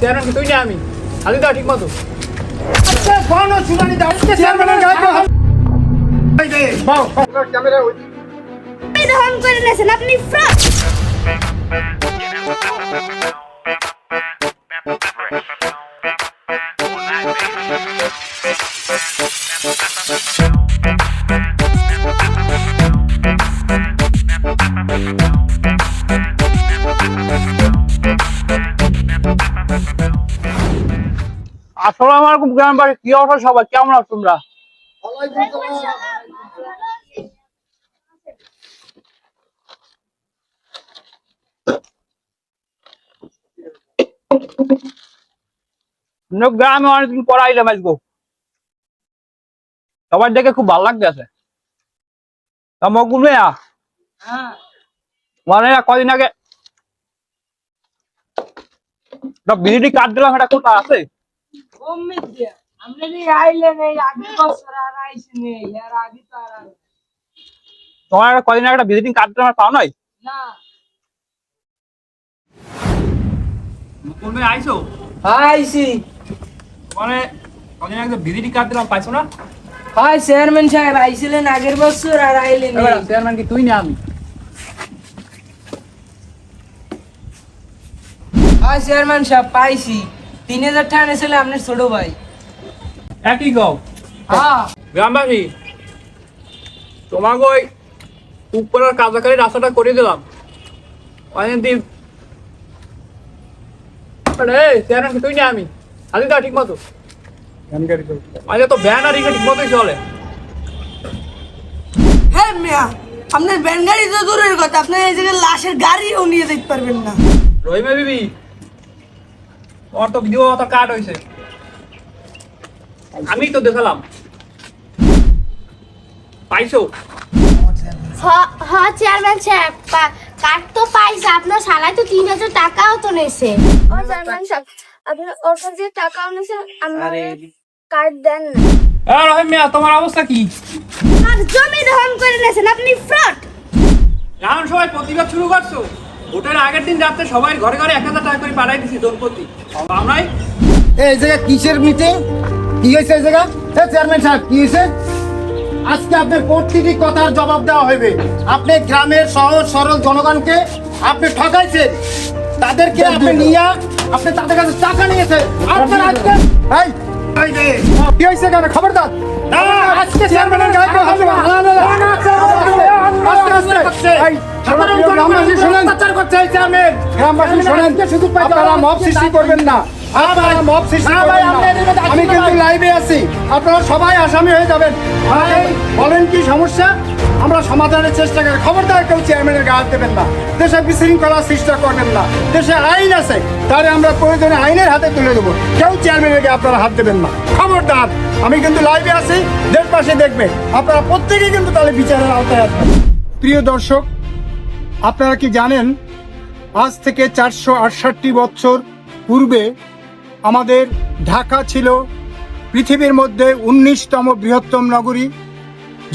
Chairman কি তুই না আমি। আদি দাও ঠিক মতো। আচ্ছা কোন শুনানি দাও। চেয়ারম্যানের গায়ে তো হাত- এই দে বাও, ক্যামেরা ওই আপনি ফ্রড আসসালামু আলাইকুম গ্রাম বাড়ি কি অবস্থা সবাই? কেমন আছো তোমরা? গ্রামে অনেকদিন পর আইলাম আজগো সবার দেখে খুব ভালো লাগতেছে। তা মকুল মেয়া মানে কদিন আগে বিজেপি কার্ড দিলাম সেটা কোথায় আছে? আমরা যে আইলেন এই আগের বছর আর আগে তো আর তোমার কদিন একটা ভিজিটিং কার্ড দিলাম পাও নাই? না। মুকুল আইছো? আইসি মানে কদিন আগে ভিজিটিং কার্ড দিলাম পাইছো না? হয় চেয়ারম্যান সাহেব আইছিলেন আগের বছর আর আইলেন চেয়ারম্যান কি তুই না আমি? হয় চেয়ারম্যান সাহেব পাইছি। তিন হাজার টাকা নিয়েছিল আপনার ছোট ভাই। একই গাও হ্যাঁ। গ্রামবাসী তোমাকে ওই উপরের কাজাকারি রাস্তাটা করে দিলাম। অনেক দিন তুই না আমি। আদি দাও ঠিক মতো। আরে তো ব্যান আর ঠিক মতোই চলে। হ্যাঁ মিয়া আপনার ব্যান গাড়ি তো দূরের কথা আপনার এই জায়গায় লাশের গাড়িও নিয়ে যেতে পারবেন না। রহিমা বিবি ওর তো ভিডিও তো কাট হয়েছে আমি তো দেখালাম। পাইছো? হ চেয়ারম্যান সাহেব কার্ড তো পাইছে আপনার শালায় তো তিন হাজার টাকাও তো নেছে। ও চেয়ারম্যান সাহেব আপনার ওর কাছে টাকাও নেছে আমার কার্ড দেন না। হ্যাঁ রহিম মিয়া তোমার অবস্থা কি? আর জমি দহন করে নিয়েছেন আপনি ফ্রড এখন সবাই প্রতিবাদ শুরু করছ? ভোটের আগের দিন রাত্রে সবাই ঘরে ঘরে এক হাজার টাকা করে পাঠাই দিছি দম্পতি আমরাই এই জায়গা কিসের মিটিং কি হয়েছে এই জায়গা হ্যাঁ চেয়ারম্যান সাহেব কি হয়েছে আজকে আপনার প্রতিটি কথার জবাব দেওয়া হবে আপনি গ্রামের সহজ সরল জনগণকে আপনি ঠকাইছেন তাদেরকে আপনি নিয়ে আপনি তাদের কাছে টাকা নিয়েছেন আপনার আজকে এই, এই কি হয়েছে কেন খবরদার আজকে চেয়ারম্যানের গায়ে। আপনারা। আমি কিন্তু লাইভে আছি সবাই আসামি হয়ে যাবেন বলেন কি সমস্যা আমরা সমাধানের চেষ্টা করি খবরদার কেউ চেয়ারম্যানের গায়ে দেবেন না দেশে বিশৃঙ্খলা সৃষ্টি করবেন না দেশে আইন আছে তাহলে আমরা প্রয়োজনে আইনের হাতে তুলে দেবো কেউ চেয়ারম্যানের আপনারা হাত দেবেন না খবরদার আমি কিন্তু লাইভে আছি দেশবাসী দেখবে আপনারা প্রত্যেকেই কিন্তু তাহলে বিচারের আওতায় আসবেন প্রিয় দর্শক, আপনারা কি জানেন, আজ থেকে চারশো আটষট্টি বছর পূর্বে আমাদের ঢাকা ছিল পৃথিবীর মধ্যে উনিশতম বৃহত্তম নগরী।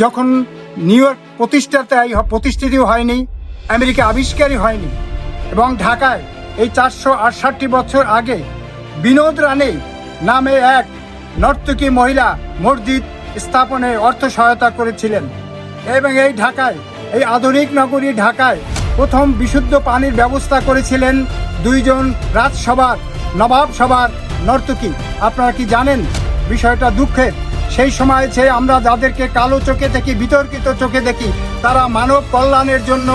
যখন নিউ ইয়র্ক প্রতিষ্ঠাতে প্রতিষ্ঠিত হয়নি, আমেরিকা আবিষ্কারই হয়নি এবং ঢাকায় এই চারশো আটষট্টি বছর আগে বিনোদ রানে নামে এক নর্তকী মহিলা মসজিদ স্থাপনে অর্থ সহায়তা করেছিলেন এবং এই ঢাকায় এই আধুনিক নগরী ঢাকায় প্রথম বিশুদ্ধ পানির ব্যবস্থা করেছিলেন দুইজন রাজসভার, নবাব সভার নর্তকী। আপনারা কি জানেন বিষয়টা দুঃখের? সেই সময় যে আমরা যাদেরকে কালো চোখে দেখি, বিতর্কিত চোখে দেখি, তারা মানব কল্যাণের জন্য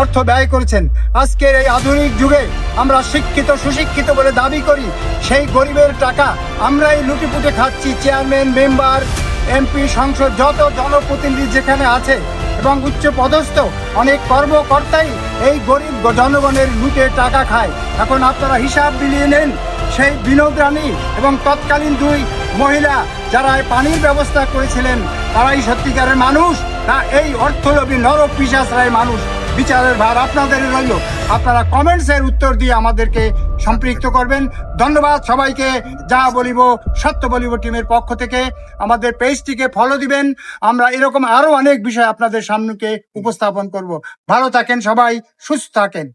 অর্থ ব্যয় করেছেন। আজকের এই আধুনিক যুগে আমরা শিক্ষিত, সুশিক্ষিত বলে দাবি করি, সেই গরিবের টাকা আমরাই লুটিপুটে খাচ্ছি। চেয়ারম্যান, মেম্বার, এমপি, সংসদ, যত জনপ্রতিনিধি যেখানে আছে এবং উচ্চ পদস্থ অনেক কর্মকর্তাই এই গরিব জনগণের লুটে টাকা খায়। এখন আপনারা হিসাব বিলিয়ে নেন, সেই বিনোদ রানী এবং তৎকালীন দুই মহিলা যারা পানির ব্যবস্থা করেছিলেন, তারাই সত্যিকারের মানুষ না, এই অর্থলোভী নর পিসাসরাই মানুষ? বিচারের ভার আপনাদের রইল। আপনারা কমেন্টসের উত্তর দিয়ে আমাদেরকে সম্পৃক্ত করবেন। ধন্যবাদ সবাইকে। যা বলিব, সত্য বলিব টিমের পক্ষ থেকে। আমাদের পেজটিকে ফলো দিবেন। আমরা এরকম আরও অনেক বিষয় আপনাদের সামনেকে উপস্থাপন করব। ভালো থাকেন সবাই, সুস্থ থাকেন।